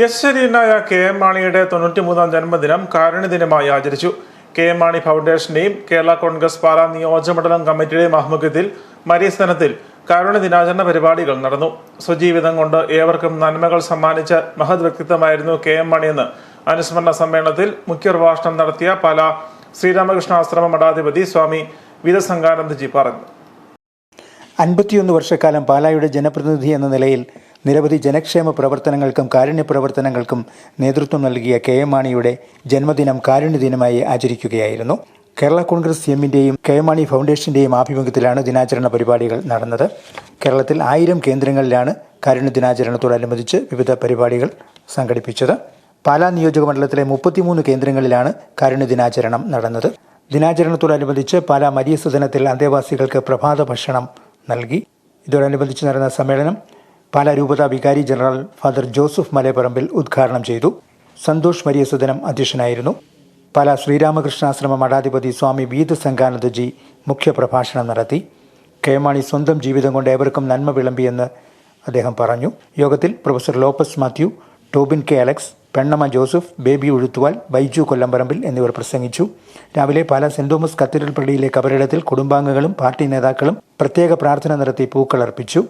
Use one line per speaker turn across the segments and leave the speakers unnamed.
യശ്വരീനായ K M മാണിയുടെ തൊണ്ണൂറ്റിമൂന്നാം ജന്മദിനം കാരുണ്യദിനമായി ആചരിച്ചു. കെ എം മാണി ഫൗണ്ടേഷന്റെയും കേരള കോൺഗ്രസ് പാലാ നിയോജകമണ്ഡലം കമ്മിറ്റിയുടെയും ആഭിമുഖ്യത്തിൽ മരീസ്ഥനത്തിൽ കാരുണ്യ ദിനാചരണ പരിപാടികൾ നടന്നു. സ്വജീവിതം കൊണ്ട് ഏവർക്കും നന്മകൾ സമ്മാനിച്ച മഹത് വ്യക്തിത്വമായിരുന്നു കെ എം മാണിയെന്ന് അനുസ്മരണ സമ്മേളനത്തിൽ മുഖ്യ പ്രഭാഷണം നടത്തിയ പാലാ ശ്രീരാമകൃഷ്ണ ആശ്രമ മഠാധിപതി സ്വാമി വീരസംഗാനന്ദജി പറഞ്ഞു.
അൻപത്തിയൊന്ന് വർഷക്കാലം പാലായുടെ ജനപ്രതിനിധി എന്ന നിലയിൽ നിരവധി ജനക്ഷേമ പ്രവർത്തനങ്ങൾക്കും കാരുണ്യ പ്രവർത്തനങ്ങൾക്കും നേതൃത്വം നൽകിയ കെ എം മാണിയുടെ ജന്മദിനം കാരുണ്യദിനമായി ആചരിക്കുകയായിരുന്നു. കേരള കോൺഗ്രസ് എമ്മിന്റെയും കെ എം മാണി ഫൗണ്ടേഷന്റെയും ആഭിമുഖ്യത്തിലാണ് ദിനാചരണ പരിപാടികൾ നടന്നത്. കേരളത്തിൽ ആയിരം കേന്ദ്രങ്ങളിലാണ് കാരുണ്യ ദിനാചരണത്തോടനുബന്ധിച്ച് വിവിധ പരിപാടികൾ സംഘടിപ്പിച്ചത്. പാലാ നിയോജക മണ്ഡലത്തിലെ മുപ്പത്തിമൂന്ന് കേന്ദ്രങ്ങളിലാണ് കാരുണ്യ ദിനാചരണം നടന്നത്. ദിനാചരണത്തോടനുബന്ധിച്ച് പാലാ മരിയ സദനത്തിൽ അന്തേവാസികൾക്ക് പ്രഭാത ഭക്ഷണം നൽകി. ഇതോടനുബന്ധിച്ച് നടന്ന സമ്മേളനം പാലാ രൂപത വികാരി ജനറൽ ഫാദർ ജോസഫ് മലയപ്പറമ്പിൽ ഉദ്ഘാടനം ചെയ്തു. സന്തോഷ് മരിയസുദനം അധ്യക്ഷനായിരുന്നു. പല ശ്രീരാമകൃഷ്ണാശ്രമ മഠാധിപതി സ്വാമി വീത് സംഘാനന്ദജി മുഖ്യപ്രഭാഷണം നടത്തി. കെ മാണി സ്വന്തം ജീവിതം കൊണ്ട് ഏവർക്കും നന്മ വിളമ്പിയെന്ന് അദ്ദേഹം പറഞ്ഞു. യോഗത്തിൽ പ്രൊഫസർ ലോപ്പസ് മാത്യു ടോബിൻ കെ അലക്സ് പെണ്ണമ്മ ജോസഫ് ബേബി ഉഴുത്തുവാൽ ബൈജു കൊല്ലംപറമ്പിൽ എന്നിവർ പ്രസംഗിച്ചു. രാവിലെ പാലാ സെന്റ് തോമസ് കത്തീഡ്രൽ പള്ളിയിലെ കബറിടത്തിൽ കുടുംബാംഗങ്ങളും പാർട്ടി നേതാക്കളും പ്രത്യേക പ്രാർത്ഥന നടത്തി പൂക്കളർപ്പിച്ചു.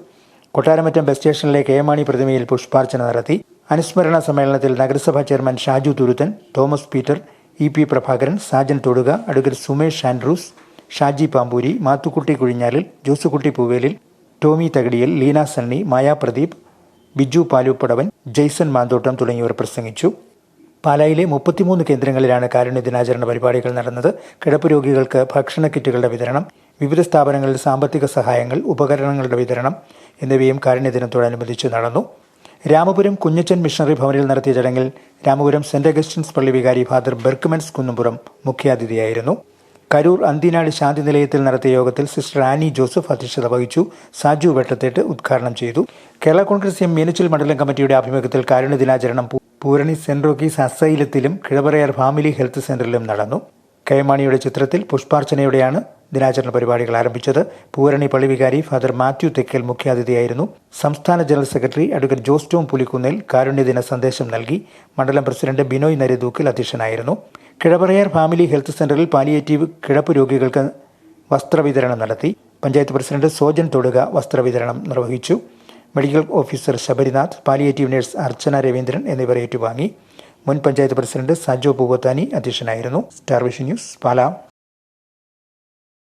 കൊട്ടാരമറ്റം ബസ് സ്റ്റേഷനിലെ കെ മാണി പ്രതിമയിൽ പുഷ്പാർച്ചന നടത്തി. അനുസ്മരണ സമ്മേളനത്തിൽ നഗരസഭാ chairman Shaju Thuruthan Thomas Peter E P Prabhakaran Sajan Thoduka advocate Sumesh Andrews Shaji Pampoori Mathukutty Kuzhinjalil Josukutty Poovelil Tomy Thakadiyil Leena Sunny Maya Pradeep Biju Paluppadavan Jaison Manthottam തുടങ്ങിയവർ പ്രസംഗിച്ചു. പാലായിലെ മുപ്പത്തിമൂന്ന് കേന്ദ്രങ്ങളിലാണ് കാരുണ്യ ദിനാചരണ പരിപാടികൾ നടന്നത്. കിടപ്പ് രോഗികൾക്ക് ഭക്ഷണ കിറ്റുകളുടെ വിതരണം വിവിധ സ്ഥാപനങ്ങളിൽ സാമ്പത്തിക സഹായങ്ങൾ ഉപകരണങ്ങളുടെ വിതരണം എന്നിവയും കാരുണ്യദിനത്തോടനുബന്ധിച്ച് നടന്നു. രാമപുരം കുഞ്ഞച്ചൻ മിഷണറി ഭവനിൽ നടത്തിയ ചടങ്ങിൽ രാമപുരം സെന്റ് അഗസ്റ്റിൻസ് പള്ളി വികാരി ഫാദർ ബെർക്കുമെൻസ് കുന്നുംപുറം മുഖ്യാതിഥിയായിരുന്നു. കരൂർ അന്തിനാട് ശാന്തി നിലയത്തിൽ നടത്തിയ യോഗത്തിൽ സിസ്റ്റർ ആനി ജോസഫ് അധ്യക്ഷത വഹിച്ചു. സാജു വെട്ടത്തേട്ട് ഉദ്ഘാടനം ചെയ്തു. കേരള കോൺഗ്രസ് എം മീനച്ചിൽ മണ്ഡലം കമ്മിറ്റിയുടെ ആഭിമുഖ്യത്തിൽ കാരുണ്യ ദിനാചരണം പൂരണി സെൻട്രോക്കീസ് അസൈലത്തിലും കിഴവറയാർ ഫാമിലി ഹെൽത്ത് സെന്ററിലും നടന്നു. കെ എം മാണിയുടെ ചിത്രത്തിൽ പുഷ്പാർച്ചനയോടെയാണ് ദിനാചരണ പരിപാടികൾ ആരംഭിച്ചത്. പൂരണി പള്ളിവികാരി ഫാദർ മാത്യു തെക്കൽ മുഖ്യാതിഥിയായിരുന്നു. സംസ്ഥാന general secretary advocate Jose Tom Pulikkunnel കാരുണ്യദിന സന്ദേശം നൽകി. മണ്ഡലം പ്രസിഡന്റ് ബിനോയ് നരിദൂക്കിൽ അധ്യക്ഷനായിരുന്നു. കിഴപറയാർ ഫാമിലി ഹെൽത്ത് സെന്ററിൽ പാലിയേറ്റീവ് കിഴപ്പ് രോഗികൾക്ക് വസ്ത്രവിതരണം നടത്തി. പഞ്ചായത്ത് പ്രസിഡന്റ് സോജൻ തൊടുക വസ്ത്രവിതരണം നിർവഹിച്ചു. Medical officer Sabarinath palliative nurse Archana Raveendran എന്നിവർ ഏറ്റുവാങ്ങി. മുൻ പഞ്ചായത്ത് പ്രസിഡന്റ് സജോ പൂവത്താനി അധ്യക്ഷനായിരുന്നു. Star vision news Pala.